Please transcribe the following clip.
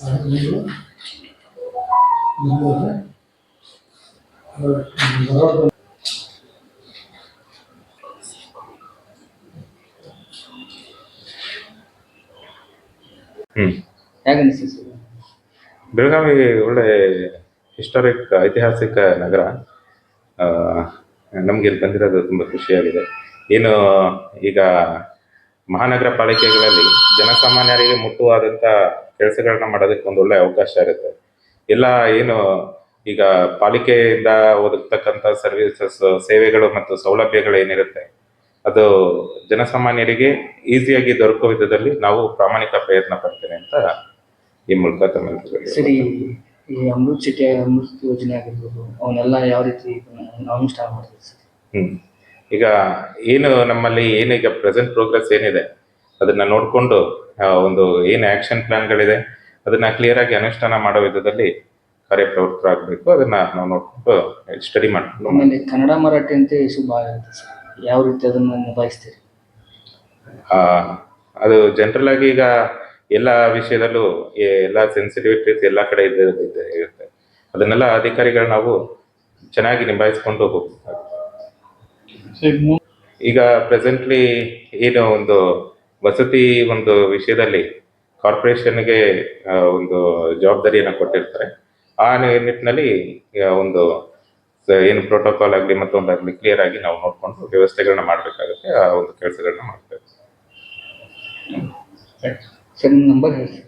ಹೇಗೆ ಬೆಳಗಾವಿ ಒಳ್ಳೆ ಹಿಸ್ಟಾರಿಕ್ ಐತಿಹಾಸಿಕ ನಗರ. ನಮಗೆ ಇಲ್ಲಿ ಬಂದಿರೋದು ತುಂಬ ಖುಷಿಯಾಗಿದೆ. ಏನು ಈಗ ಮಹಾನಗರ ಪಾಲಿಕೆಗಳಲ್ಲಿ ಜನಸಾಮಾನ್ಯರಿಗೆ ಮುಟ್ಟುವಾದಂಥ ಕೆಲಸಗಳನ್ನ ಮಾಡೋದಕ್ಕೆ ಒಂದು ಒಳ್ಳೆ ಅವಕಾಶ ಇರುತ್ತೆ. ಎಲ್ಲ ಏನು ಈಗ ಪಾಲಿಕೆಯಿಂದ ಒದಗ್ತಕ್ಕಂಥ ಸರ್ವಿಸಸ್ ಸೇವೆಗಳು ಮತ್ತು ಸೌಲಭ್ಯಗಳು ಏನಿರುತ್ತೆ ಅದು ಜನಸಾಮಾನ್ಯರಿಗೆ ಈಸಿಯಾಗಿ ದೊರಕುವ ವಿಧದಲ್ಲಿ ನಾವು ಪ್ರಾಮಾಣಿಕ ಪ್ರಯತ್ನ ಪಡ್ತೇನೆ ಅಂತ ಈ ಮೂಲಕ ಸರಿ ಈ ಅಮೃತ್ ಸಿಟಿ ಅಮೃತ್ ಯೋಜನೆ ಆಗಿರ್ಬೋದು ಅವನ್ನೆಲ್ಲ ಯಾವ ರೀತಿ ಅನುಷ್ಠಾನ ಮಾಡ್ತೀವಿ ಸರ್? ಹ್ಮ್. ಈಗ ಏನು ನಮ್ಮಲ್ಲಿ ಏನೀಗ ಪ್ರೆಸೆಂಟ್ ಪ್ರೋಗ್ರೆಸ್ ಏನಿದೆ ಅದನ್ನ ನೋಡಿಕೊಂಡು ಒಂದು ಏನು ಆಕ್ಷನ್ ಪ್ಲಾನ್ಗಳಿದೆ ಅದನ್ನ ಕ್ಲಿಯರ್ ಆಗಿ ಅನುಷ್ಠಾನ ಮಾಡೋ ವಿಧದಲ್ಲಿ ಕಾರ್ಯಪ್ರವೃತ್ತರಾಗಬೇಕು ಅದನ್ನ ನಾವು ನೋಡ್ಕೊಂಡು ಸ್ಟಡಿ ಮಾಡ್ಕೊಂಡು ಆಮೇಲೆ ಕನ್ನಡ ಮರಾಠಿ ಅಂತ ಇಶ್ಯೂ ಭಾಳ ಇರುತ್ತೆ ಸರ್. ಯಾವ ರೀತಿ ಅದನ್ನು ನಿಭಾಯಿಸ್ತೀರಿ? ಅದು ಜನರಲ್ ಆಗಿ ಈಗ ಎಲ್ಲ ವಿಷಯದಲ್ಲೂ ಎಲ್ಲ ಸೆನ್ಸಿಟಿವಿಟೀಸ್ ಎಲ್ಲ ಕಡೆ ಇದ್ದೇ ಇರುತ್ತೆ. ಅದನ್ನೆಲ್ಲ ಅಧಿಕಾರಿಗಳು ನಾವು ಚೆನ್ನಾಗಿ ನಿಭಾಯಿಸ್ಕೊಂಡು ಹೋಗ್ಬೇಕಾಗುತ್ತೆ ಈಗ ಪ್ರೆಸೆಂಟ್ಲಿ ಏನು ಒಂದು ವಸತಿ ಒಂದು ವಿಷಯದಲ್ಲಿ ಕಾರ್ಪೊರೇಷನ್ಗೆ ಒಂದು ಜವಾಬ್ದಾರಿಯನ್ನು ಕೊಟ್ಟಿರ್ತಾರೆ. ಆ ನಿಟ್ಟಿನಲ್ಲಿ ಒಂದು ಏನು ಪ್ರೋಟೋಕಾಲ್ ಆಗಲಿ ಮತ್ತೊಂದಾಗಲಿ ಕ್ಲಿಯರ್ ಆಗಿ ನಾವು ನೋಡಿಕೊಂಡು ವ್ಯವಸ್ಥೆಗಳನ್ನ ಮಾಡಬೇಕಾಗುತ್ತೆ ಆ ಒಂದು ಕೆಲಸಗಳನ್ನ ಮಾಡ್ತೇವೆ ಸರ್ ನಂಬರ್ ಹೇಳಿ